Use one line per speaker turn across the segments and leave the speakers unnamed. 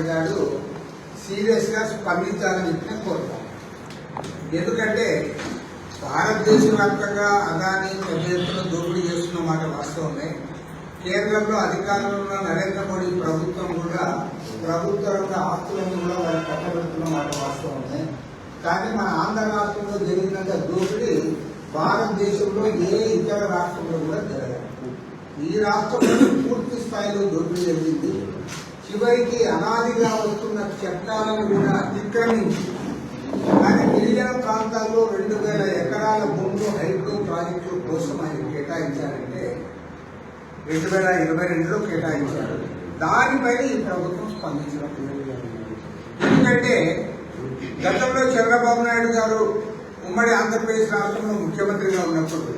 నాయుడు గారు సీరియస్గా స్పందించాలని చెప్పి కోరుతాను ఎందుకంటే భారతదేశ వ్యాప్తంగా అదాని పెద్ద ఎత్తున దోపిడీ చేస్తున్న మాట వాస్తవమే. కేంద్రంలో అధికారంలో ఉన్న నరేంద్ర మోడీ ప్రభుత్వం కూడా ప్రభుత్వ రంగ ఆస్తులను కూడా వాళ్ళు కట్టబెడుతున్న మాట వాస్తవమే. కానీ మన ఆంధ్ర రాష్ట్రంలో జరిగినంత దోపిడీ భారతదేశంలో ఏ ఇతర రాష్ట్రంలో కూడా జరగదు. ఈ రాష్ట్రంలో పూర్తి స్థాయిలో దోపిడీ జరిగింది. చివరికి అనాదిగా వస్తున్న చట్టాలను కూడా అతిక్రమించి కానీ గిరిజన ప్రాంతాల్లో రెండు వేల ఎకరాల భూములు హైడ్రో ప్రాజెక్టుల కోసం ఆయన కేటాయించారంటే రెండు వేల ఇరవై రెండులో కేటాయించారు. దానిపైన ఈ ప్రభుత్వం స్పందించడం ఎందుకంటే గతంలో చంద్రబాబు నాయుడు గారు ఉమ్మడి ఆంధ్రప్రదేశ్ రాష్ట్రంలో ముఖ్యమంత్రిగా ఉన్నప్పుడు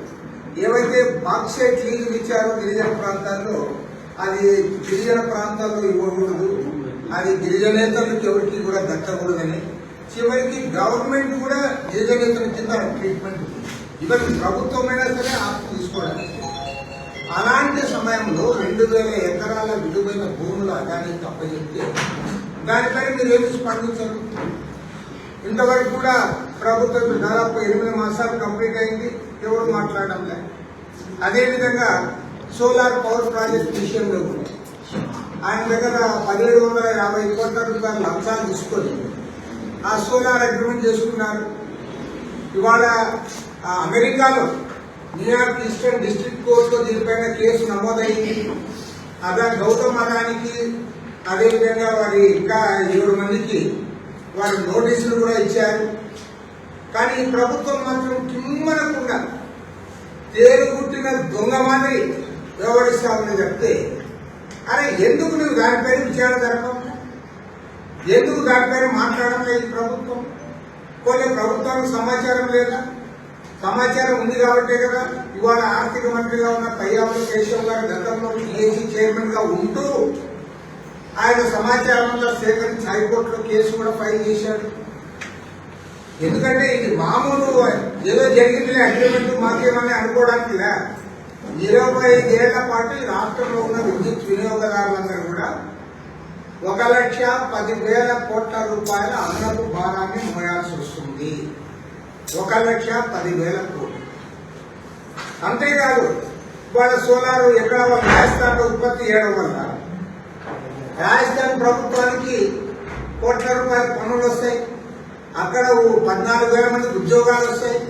ఏవైతే బాక్సైట్ లీజులు ఇచ్చారో గిరిజన ప్రాంతాల్లో అది గిరిజన ప్రాంతాల్లో ఇవ్వకూడదు అది గిరిజనేతలకు ఎవరికి కూడా దక్కకూడదని. చివరికి గవర్నమెంట్ కూడా గిరిజనేతల కింద ట్రీట్మెంట్ ఈవెన్ ప్రభుత్వమైనా సరే ఆస్తి తీసుకోవడానికి. అలాంటి సమయంలో రెండు వేల ఎకరాల విలువైన భూములు అదానికి అప్పచెప్తే దానిపై మీరు ఏమి స్పందించరు. ఇంతవరకు కూడా ప్రభుత్వం దాదాపు ఎనిమిది మాసాలు కంప్లీట్ అయింది. ఎవరు మాట్లాడడం లేదు. అదేవిధంగా సోలార్ పవర్ ప్రాజెక్ట్ విషయంలో కూడా. ఆయన దగ్గర పదిహేడు వందల యాభై కోట్ల రూపాయల లంచాలు తీసుకొని ఆ సోలార్ అగ్రిమెంట్ చేసుకున్నారు. ఇవాళ అమెరికాలో న్యూయార్క్ ఈస్టర్న్ డిస్ట్రిక్ట్ కోర్టులో దీనిపైన కేసు నమోదైంది. అదే గౌతమ్ అదానికి అదేవిధంగా వారి ఇంకా ఏడు మందికి వారి నోటీసులు కూడా ఇచ్చారు. కానీ ప్రభుత్వం మాత్రం కిమ్మనకుండా తేలుగుట్టిన దొంగ మాదిరి వ్యవహరిస్తామని చెప్తే అరే ఎందుకు నువ్వు దానిపైన విచారణ జరగడం ఎందుకు దానిపైన మాట్లాడడం లేదు ప్రభుత్వం? కొన్ని ప్రభుత్వానికి సమాచారం లేదా? సమాచారం ఉంది కాబట్టే కదా ఇవాళ ఆర్థిక మంత్రిగా ఉన్న పయ్యావుల కేశవ్ గారు గతంలో ఏసీ చైర్మన్గా ఉంటూ ఆయన సమాచారం అంతా సేకరించి హైకోర్టులో కేసు కూడా ఫైల్ చేశాడు. ఎందుకంటే ఇది మామూలు ఏదో జరిగింది అగ్రిమెంట్ మాకేమని అనుకోవడానికి లే ఇరవై ఐదేళ్ళ పాటు ఈ రాష్ట్రంలో ఉన్న విద్యుత్ వినియోగదారులందరూ కూడా ఒక లక్ష పదివేల కోట్ల రూపాయల అదనపు భారాన్ని మోయాల్సి వస్తుంది. ఒక లక్ష పదివేల కోట్లు. అంతేకాదు వాళ్ళ సోలార్ ఎక్కడ వాళ్ళ రాజస్థాన్లో ఉత్పత్తి చేయడం వల్ల రాజస్థాన్ ప్రభుత్వానికి కోట్ల రూపాయల పన్నులు వస్తాయి. అక్కడ పద్నాలుగు వేల మందికి ఉద్యోగాలు వస్తాయి.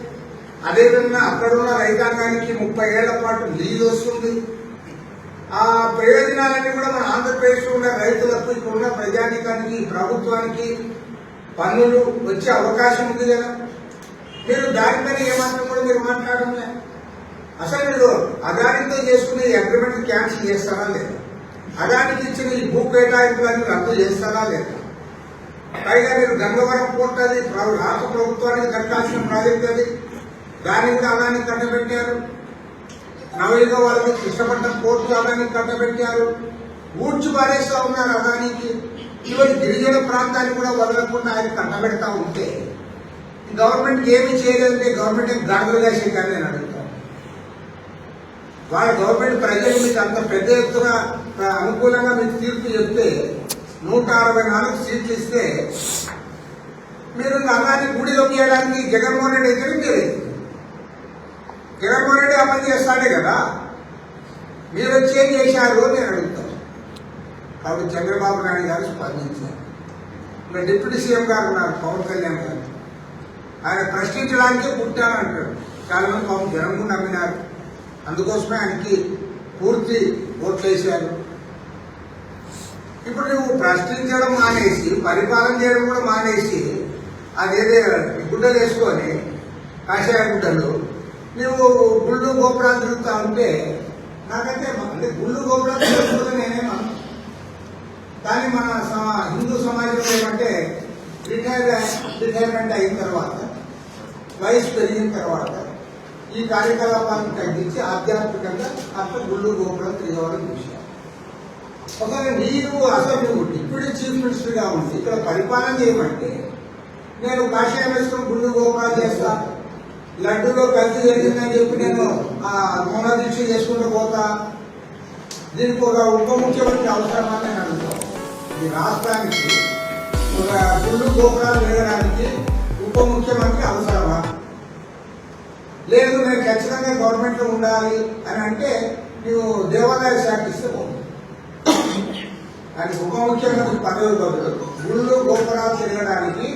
అదేవిధంగా అక్కడున్న రైతాంగానికి ముప్పై ఏళ్ళ పాటు లీజు వస్తుంది. ఆ ప్రయోజనాలన్నీ కూడా మన ఆంధ్రప్రదేశ్లో ఉన్న రైతులకు ఇక్కడ ఉన్న ప్రజానికానికి ప్రభుత్వానికి పన్నులు వచ్చే అవకాశం ఉంది కదా. మీరు దానిపైన ఏమాత్రం కూడా మీరు మాట్లాడడం అసలు మీరు అదానితో చేసుకునే అగ్రిమెంట్ క్యాన్సిల్ చేస్తారా లేదా? అదానికి ఇచ్చిన ఈ భూ కేటాయింపులన్నీ రద్దు చేస్తారా లేదా? పైగా మీరు గంగవరం పోర్ట్ అది రాష్ట్ర ప్రభుత్వానికి కట్టాల్సిన ప్రాజెక్ట్ అది. దాన్ని కూడా అదానికి కట్టబెట్టారు. నవయుగ వాళ్ళు కృష్ణపట్నం కోర్టు అదానికి కట్టబెట్టారు. ఊడ్చి పారేస్తా ఉన్నారు అదానికి. ఇవన్నీ గిరిజన ప్రాంతాన్ని కూడా వదలకుండా ఆయన కట్టబెడతా ఉంటే గవర్నమెంట్ ఏమి చేయలేదంటే గవర్నమెంట్ ఏం గాడులు నేను అడుగుతాను. వాళ్ళ గవర్నమెంట్ ప్రజలు మీకు అంత పెద్ద ఎత్తున అనుకూలంగా మీకు తీర్పు చెప్తే నూట అరవై నాలుగు సీట్లు ఇస్తే మీరు అన్నాన్ని గుడిలోకి దొంగేయడానికి జగన్మోహన్ రెడ్డి అయితే మీరు జగన్మోహన్ రెడ్డి అమలు చేస్తాడే కదా? మీరు వచ్చి ఏం చేశారు నేను అడుగుతాను కాబట్టి చంద్రబాబు నాయుడు గారు స్పందించారు. ఇక్కడ డిప్యూటీ సీఎం గారు ఉన్నారు పవన్ కళ్యాణ్ గారు. ఆయన ప్రశ్నించడానికి పుట్టానంటాడు చాలా మంది పాపం జనం కూడా నమ్మినారు. అందుకోసమే ఆయనకి పూర్తి ఓట్లు వేశారు. ఇప్పుడు నువ్వు ప్రశ్నించడం మానేసి పరిపాలన చేయడం కూడా మానేసి అదేదే గుడ్డలు వేసుకొని కాషాయ గుడ్డలు నువ్వు గుళ్ళు గోపురాలు తిరుగుతా ఉంటే నాకైతే అంటే గుళ్ళు గోపురాలు తిరుగుతుందని నేనేమన్నా కానీ మన హిందూ సమాజంలో ఏమంటే రిటైర్ రిటైర్మెంట్ అయిన తర్వాత వయసు పెరిగిన తర్వాత ఈ కార్యకలాపాలను తగ్గించి ఆధ్యాత్మికంగా అట్లా గుళ్ళు గోపురం తిరిగేవాళ్ళని విషయం ఒకవేళ నీవు అసలు నువ్వు డిప్యూటీ చీఫ్ మినిస్టర్గా ఉంది ఇక్కడ పరిపాలన చేయమంటే నేను కాషాయం వేసుకుని గుళ్ళు గోపురాలు చేస్తాను లడ్డూలో కల్తీ జరిగిందని చెప్పి నేను ఆ మౌన దీక్ష చేసుకుంటూ పోతా. దీనికి ఒక ఉప ముఖ్యమంత్రి అవసరమా అని నేను అడుగుతాను ఈ రాష్ట్రానికి ఒక గుళ్ళు గోపురాలు వేయడానికి ఉప ముఖ్యమంత్రి అవసరమా? లేదు నేను ఖచ్చితంగా గవర్నమెంట్లో ఉండాలి అని అంటే నువ్వు దేవాదాయ శాఖ ఇస్తే పోతుంది. అది ఉప ముఖ్యమంత్రి పదవి గుళ్ళు గోపురాలు తిరగడానికి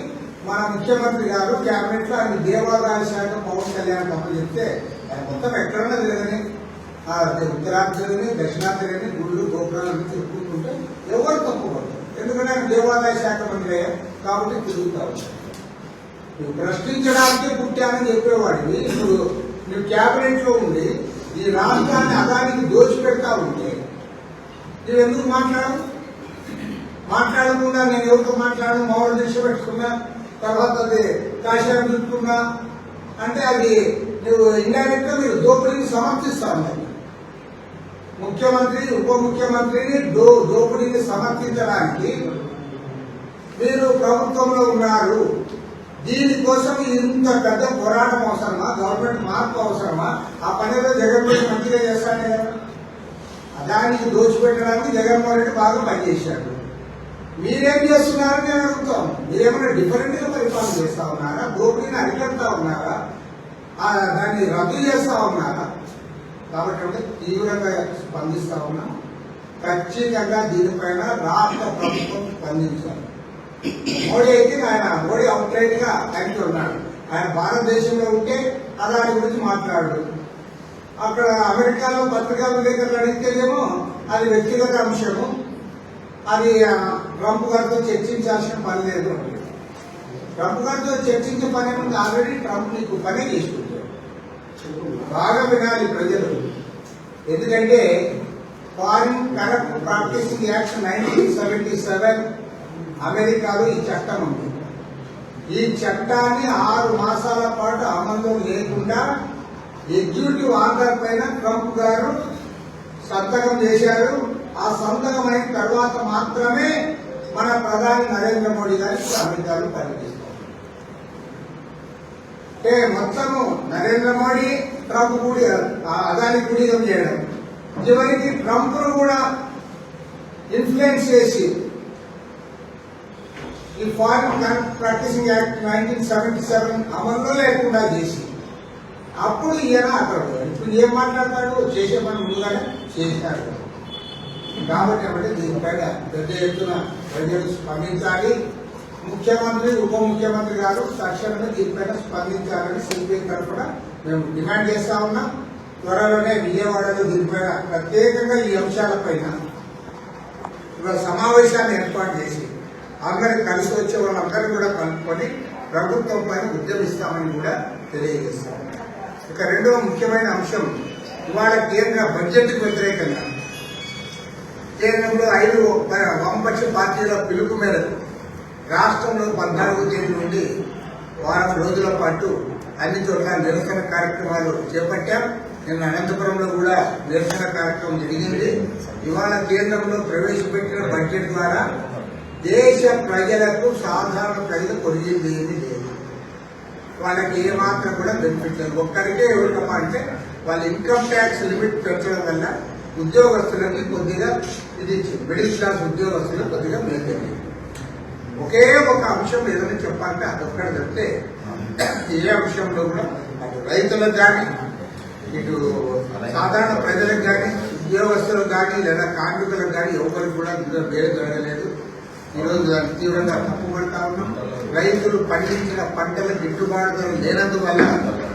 మన ముఖ్యమంత్రి గారు క్యాబినెట్లో ఆయన దేవాదాయ శాఖ పవన్ కళ్యాణ్ తప్ప చెప్తే ఆయన మొత్తం ఎక్కడన్నా లేదని ఉత్తరాంధ్రని దక్షిణాంధ్రని గుళ్ళు గోపురాలు తిరుగుతుంటే ఎవరు తప్పుకోరు ఎందుకంటే ఆయన దేవాదాయ శాఖ మంత్రి కాబట్టి తిరుగుతా నువ్వు ప్రశ్నించడానికే పుట్టానని చెప్పేవాడివి. ఇప్పుడు నువ్వు క్యాబినెట్లో ఉండి ఈ రాష్ట్రాన్ని అదానికి దోచిపెడతా ఉంటే నువ్వు ఎందుకు మాట్లాడవు? మాట్లాడకుండా నేను ఎవరితో మాట్లాడను? మామూలు దృష్టి పెట్టుకున్నా? తర్వాత అది కాషాయం చుట్టుకున్నా అంటే అది నువ్వు ఇండైరెక్ట్గా మీరు దోపిడీని సమర్థిస్తాను ముఖ్యమంత్రి ఉప ముఖ్యమంత్రిని దో దోపిడీని సమర్థించడానికి మీరు ప్రభుత్వంలో ఉన్నారు. దీనికోసం ఇంత పెద్ద పోరాటం అవసరమా? గవర్నమెంట్ మార్పు అవసరమా? ఆ పనిలో జగన్మోహన్ మంచిగా చేస్తానే కదా దానికి దోచిపెట్టడానికి జగన్మోహన్ రెడ్డి బాగా పనిచేశాడు. మీరేం చేస్తున్నారు నేను అడుగుతాం మీరేమైనా డిఫరెంట్గా పరిపాలన చేస్తా ఉన్నారా? దోపిడీని అరికడతా ఉన్నారా? దాన్ని రద్దు చేస్తా ఉన్నారా? కాబట్టి అంటే తీవ్రంగా స్పందిస్తా ఉన్నాం. ఖచ్చితంగా దీనిపైన రాష్ట్ర ప్రభుత్వం స్పందించాలి. మోడీ అయితే ఆయన మోడీ అవుట్లైన్గా యాంటీ ఉన్నాడు. ఆయన భారతదేశంలో ఉంటే అదాని గురించి మాట్లాడు. అక్కడ అమెరికాలో పత్రికా విలేకరులు అడిగితేనేమో అది వ్యక్తిగత అంశము. అది ట్రంప్ గారితో చర్చించాల్సిన పని లేదు. ట్రంప్ గారితో చర్చించే పని ఏముంది? ఆల్రెడీ ట్రంప్ నీకు పనే చేసుకుంటాడు బాగా వినాలి ప్రజలు. ఎందుకంటే foreign corrupt practicing act nineteen seventy seven అమెరికాలో ఈ చట్టం ఉంది. ఈ చట్టాన్ని ఆరు మాసాల పాటు అమల్లో లేకుండా ఎగ్జిక్యూటివ్ ఆర్డర్ పైన ట్రంప్ గారు సంతకం చేశారు. ఆ సంతకం అయిన తర్వాత మాత్రమే మన ప్రధాని నరేంద్ర మోడీ గారికి అమెరికాలో పనిచేస్తారు అంటే మొత్తము నరేంద్ర మోడీ ట్రంప్ కూడి ఆ అదాని కూడిగం చేయడం? చివరికి ట్రంప్ కూడా ఇన్ఫ్లుయెన్స్ చేసి ఈ foreign practicing act nineteen seventy seven అమల్లో లేకుండా చేసి అప్పుడు ఈయన అక్కడ ఇప్పుడు ఏం మాట్లాడతాడు? చేసే పని ముందుగానే చేశాడు. కాబట్టి అంటే దీనిపైన పెద్ద ఎత్తున ప్రజలు స్పందించాలి. ముఖ్యమంత్రి ఉప ముఖ్యమంత్రి గారు తక్షణమే దీనిపైన స్పందించాలని సిపిఐ తరఫున మేము డిమాండ్ చేస్తా ఉన్నాం. త్వరలోనే విజయవాడలో దీనిపైన ప్రత్యేకంగా ఈ అంశాలపైన సమావేశాన్ని ఏర్పాటు చేసి అందరికి కలిసి వచ్చే వాళ్ళందరూ కూడా కలుపుకొని ప్రభుత్వం పైన ఉద్యమిస్తామని కూడా తెలియజేస్తాం. ఇక రెండవ ముఖ్యమైన అంశం ఇవాళ కేంద్ర బడ్జెట్కు వ్యతిరేకంగా కేంద్రంలో ఐదు వామపక్ష పార్టీల పిలుపు మేరకు రాష్ట్రంలో పద్నాలుగు తేదీ నుండి వారం రోజుల పాటు అన్ని చోట్ల నిరసన కార్యక్రమాలు చేపట్టాం. నిన్న అనంతపురంలో కూడా నిరసన కార్యక్రమం జరిగింది. ఇవాళ కేంద్రంలో ప్రవేశపెట్టిన బడ్జెట్ ద్వారా దేశ ప్రజలకు సాధారణ ప్రజలకు ఒరిగింది ఏమీ లేదు. వాళ్ళకి ఏమాత్రం కూడా బెనిఫిట్ లేదు. ఒక్కరికే ఎవరికమ్మా అంటే వాళ్ళ ఇన్కమ్ ట్యాక్స్ లిమిట్ పెంచడం వల్ల ఉద్యోగస్తులకి కొద్దిగా ఇది మిడిల్ క్లాస్ ఉద్యోగస్తులు కొద్దిగా మేలు ఒకే ఒక అంశం ఏదైనా చెప్పాలంటే అదొక్కడ చెప్తే ఏ అంశంలో కూడా అటు రైతులకు కానీ ఇటు సాధారణ ప్రజలకు కానీ ఉద్యోగస్తులకు కానీ లేదా కార్మికులకు కానీ ఎవరికి కూడా ఇందులో మేలు జరగలేదు. ఈరోజు దాన్ని తీవ్రంగా తప్పుపడతా ఉన్నాం. రైతులు పండించిన పంటల గిట్టుబాటు లేనందువల్ల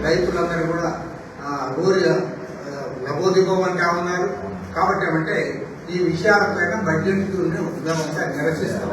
రైతులందరూ కూడా ఊరి ఆ, ఉన్నారు. కాబట్టి ఏమంటే ఈ విషయాలపైన బడ్జెట్ ఉద్యమంతా నిరసిస్తాం